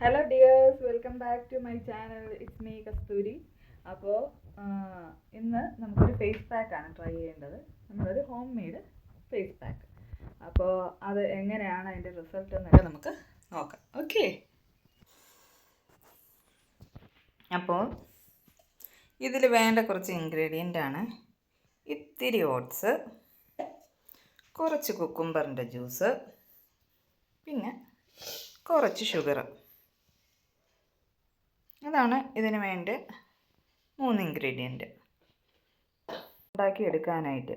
Hello dears welcome back to my channel it's me Kasthuri അപ്പോൾ ഇന്ന് നമുക്കൊരു face പാക്കാണ് ട്രൈ ചെയ്യേണ്ടത്. നമ്മളൊരു ഹോം മെയ്ഡ് ഫേസ് പാക്ക് അപ്പോൾ അത് എങ്ങനെയാണ് അതിന്റെ റിസൾട്ട് എന്നൊക്കെ നമുക്ക് നോക്കാം. ഓക്കെ അപ്പോൾ ഇതിൽ വേണ്ട കുറച്ച് ഇൻഗ്രീഡിയന്റ് ആണ് ഇത്തിരി ഓട്സ് കുറച്ച് കുക്കുംബറിന്റെ ജ്യൂസ് പിന്നെ കുറച്ച് ഷുഗർ അതാണ് ഇതിന് വേണ്ട മൂന്ന് ഇൻഗ്രീഡിയന്റ് ഉണ്ടാക്കി എടുക്കാനായിട്ട്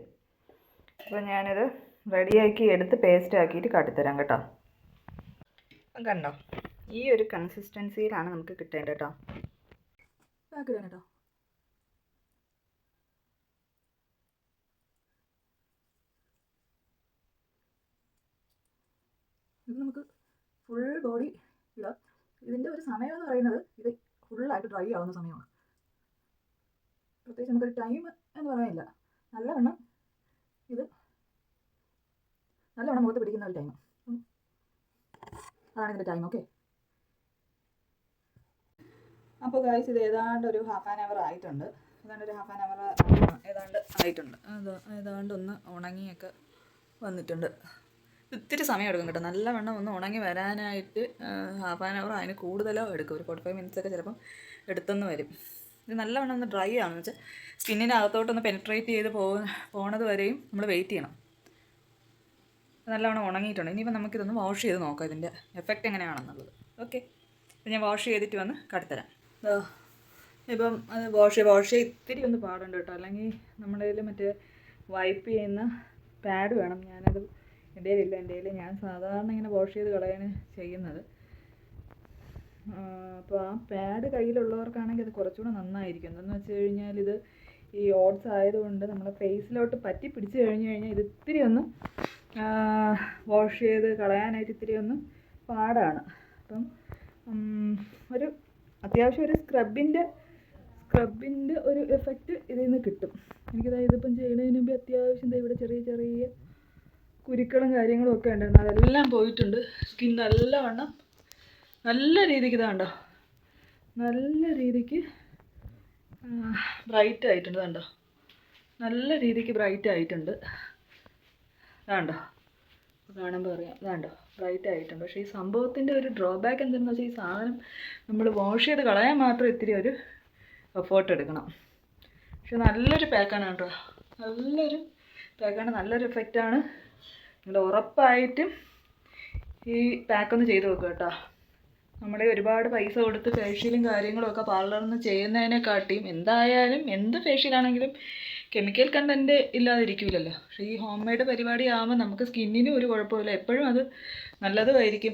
അപ്പോൾ ഞാനിത് റെഡിയാക്കി എടുത്ത് പേസ്റ്റ് ആക്കിയിട്ട് കാട്ടിത്തരാം കേട്ടോ. കണ്ടോ? ഈ ഒരു കൺസിസ്റ്റൻസിയിലാണ് നമുക്ക് കിട്ടേണ്ടത് കേട്ടോ. ഇത് നമുക്ക് ഫുൾ ബോഡി ഇടാം ഇതിന്റെ ഒരു സമയം എന്ന് പറയുന്നത് ഇത് ഫുള്ളായിട്ട് ഡ്രൈ ആവുന്ന സമയമാണ്. പ്രത്യേകിച്ച് നമുക്കൊരു ടൈം എന്ന് പറയാനില്ല. നല്ലവണ്ണം ഇത് നല്ലവണ്ണം മുഖത്ത് പിടിക്കുന്ന ഒരു ടൈം അതാണ് ഇതിന്റെ ടൈം ഓക്കെ അപ്പോൾ ഗൈസ് ഇത് ഏതാണ്ട് ഒരു ഹാഫ് ആൻ അവർ ആയിട്ടുണ്ട്. ഏതാണ്ട് ഒരു ഹാഫ് ആൻ അവർ ഏതാണ്ട് ആയിട്ടുണ്ട്. അത് ഏതാണ്ട് ഒന്ന് ഉണങ്ങിയൊക്കെ വന്നിട്ടുണ്ട്. ഇത്തിരി സമയം എടുക്കും കേട്ടോ. നല്ലവണ്ണം ഒന്ന് ഉണങ്ങി വരാനായിട്ട് ഹാഫ് ആൻ അവർ അതിന് കൂടുതലോ എടുക്കും. ഒരു ഫോർട്ടി ഫൈവ് മിനിറ്റ്സ് ഒക്കെ ചിലപ്പം എടുത്തെന്ന് വരും. ഇത് നല്ലവണ്ണം ഒന്ന് ഡ്രൈ ആണെന്ന് വെച്ചാൽ സ്കിന്നിന്റെ അകത്തോട്ടൊന്ന് പെനിട്രേറ്റ് ചെയ്ത് പോ പോണത് വരെയും നമ്മൾ വെയിറ്റ് ചെയ്യണം. നല്ലവണ്ണം ഉണങ്ങിയിട്ടുണ്ട്. ഇനിയിപ്പോൾ നമുക്കിതൊന്ന് വാഷ് ചെയ്ത് നോക്കാം ഇതിന്റെ എഫക്റ്റ് എങ്ങനെയാണെന്നുള്ളത്. ഓക്കെ അപ്പോൾ ഞാൻ വാഷ് ചെയ്തിട്ട് വന്ന് കടത്തരാം. ഇപ്പം അത് വാഷ് വാഷ് ചെയ്യാൻ ഇത്തിരി ഒന്ന് പാടുണ്ട് കേട്ടോ. അല്ലെങ്കിൽ നമ്മുടെ മറ്റേ വൈപ്പ് ചെയ്യുന്ന പാഡ് വേണം. ഞാനത് എന്റെ കയ്യിലില്ല എന്റെ കയ്യിൽ ഞാൻ സാധാരണ ഇങ്ങനെ വാഷ് ചെയ്ത് കളയാണ് ചെയ്യുന്നത്. അപ്പോൾ ആ പാഡ് കയ്യിലുള്ളവർക്കാണെങ്കിൽ അത് കുറച്ചുകൂടെ നന്നായിരിക്കും. എന്തെന്ന് വെച്ച് കഴിഞ്ഞാൽ ഇത് ഈ ഓട്സ് ആയതുകൊണ്ട് നമ്മളെ ഫേസിലോട്ട് പറ്റി പിടിച്ച് കഴിഞ്ഞ് കഴിഞ്ഞാൽ ഇത് ഇത്തിരി ഒന്ന് വാഷ് ചെയ്ത് കളയാനായിട്ട് ഇത്തിരി ഒന്ന് പാടാണ്. അപ്പം ഒരു അത്യാവശ്യം ഒരു സ്ക്രബിന്റെ സ്ക്രബിന്റെ ഒരു എഫക്റ്റ് ഇതിൽ നിന്ന് കിട്ടും. എനിക്കതായത് ഇതിപ്പം ചെയ്യുന്നതിന് മുമ്പ് അത്യാവശ്യം ഇവിടെ ചെറിയ ചെറിയ കുരുക്കളും കാര്യങ്ങളും ഒക്കെ ഉണ്ടായിരുന്നു അതെല്ലാം പോയിട്ടുണ്ട്. സ്കിൻ നല്ലവണ്ണം നല്ല രീതിക്ക് ഇതാണ്ടോ നല്ല രീതിക്ക് ബ്രൈറ്റ് ആയിട്ടുണ്ട് കണ്ടോ. നല്ല രീതിക്ക് ബ്രൈറ്റ് ആയിട്ടുണ്ട്. ഇതാണ്ടോ കാണുമ്പോൾ അറിയാം. ഇതാണ്ടോ ബ്രൈറ്റ് ആയിട്ടുണ്ട്. പക്ഷേ ഈ സംഭവത്തിന്റെ ഒരു ഡ്രോബാക്ക് എന്താണെന്ന് വെച്ചാൽ ഈ സാധനം നമ്മൾ വാഷ് ചെയ്ത് കളയാൻ മാത്രം ഇത്തിരി ഒരു എഫേർട്ട് എടുക്കണം. പക്ഷെ നല്ലൊരു പാക്കാണ് കേട്ടോ നല്ലൊരു പാക്കാണ് നല്ലൊരു എഫക്റ്റാണ് നിങ്ങൾ ഉറപ്പായിട്ടും ഈ പാക്കൊന്ന് ചെയ്ത് നോക്കുക കേട്ടോ. നമ്മുടെ ഒരുപാട് പൈസ കൊടുത്ത് ഫേഷ്യലും കാര്യങ്ങളും ഒക്കെ പാർലറിൽ നിന്ന് ചെയ്യുന്നതിനെക്കാട്ടിയും എന്തായാലും എന്ത് ഫേഷ്യലാണെങ്കിലും കെമിക്കൽ കണ്ടന്റ് ഇല്ലാതിരിക്കില്ലല്ലോ പക്ഷേ ഈ ഹോം മെയ്ഡ് പരിപാടി ആകുമ്പോൾ നമുക്ക് സ്കിന്നിന് ഒരു കുഴപ്പമില്ല എപ്പോഴും അത് നല്ലതുമായിരിക്കും.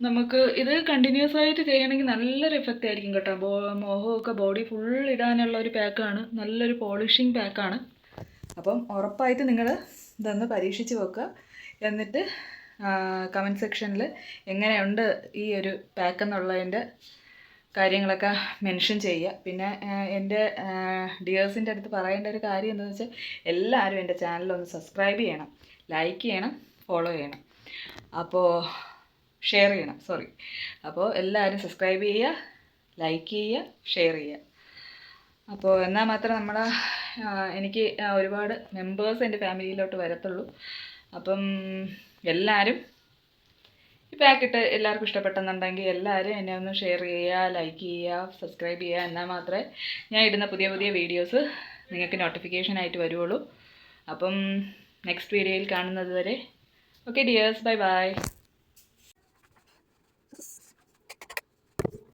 നമുക്ക് ഇത് കണ്ടിന്യൂസ് ആയിട്ട് ചെയ്യണമെങ്കിൽ നല്ലൊരു എഫക്റ്റ് ആയിരിക്കും കേട്ടോ. മോഹമൊക്കെ ബോഡി ഫുൾ ഇടാനുള്ള ഒരു പാക്കാണ് നല്ലൊരു പോളിഷിങ് പാക്കാണ് അപ്പം ഉറപ്പായിട്ട് നിങ്ങൾ ഇതൊന്ന് പരീക്ഷിച്ച് നോക്കുക എന്നിട്ട് കമന്റ് സെക്ഷനിൽ എങ്ങനെയുണ്ട് ഈ ഒരു പാക്ക് എന്നുള്ളതിന്റെ കാര്യങ്ങളൊക്കെ മെൻഷൻ ചെയ്യുക. പിന്നെ എന്റെ ഡിയേഴ്സിന്റെ അടുത്ത് പറയേണ്ട ഒരു കാര്യം എന്താണെന്ന് വെച്ചാൽ എല്ലാവരും എന്റെ ചാനലൊന്ന് സബ്സ്ക്രൈബ് ചെയ്യണം. ലൈക്ക് ചെയ്യണം ഫോളോ ചെയ്യണം. അപ്പോൾ ഷെയർ ചെയ്യണം സോറി അപ്പോൾ എല്ലാവരും സബ്സ്ക്രൈബ് ചെയ്യുക ലൈക്ക് ചെയ്യുക ഷെയർ ചെയ്യുക. അപ്പോൾ എന്നാൽ മാത്രമേ നമ്മുടെ എനിക്ക് ഒരുപാട് മെമ്പേഴ്സ് എന്റെ ഫാമിലിയിലോട്ട് വരത്തുള്ളൂ. അപ്പം എല്ലാവരും ഈ പാക്കിട്ട് എല്ലാവർക്കും ഇഷ്ടപ്പെട്ടെന്നുണ്ടെങ്കിൽ എല്ലാവരും എന്നെ ഒന്ന് ഷെയർ ചെയ്യുക ലൈക്ക് ചെയ്യുക സബ്സ്ക്രൈബ് ചെയ്യുക എന്നാൽ മാത്രമേ ഞാൻ ഇടുന്ന പുതിയ പുതിയ വീഡിയോസ് നിങ്ങൾക്ക് നോട്ടിഫിക്കേഷൻ ആയിട്ട് വരുള്ളൂ അപ്പം നെക്സ്റ്റ് വീഡിയോയിൽ കാണുന്നത് വരെ ഓക്കെ ഡിയേഴ്സ് ബൈ ബൈ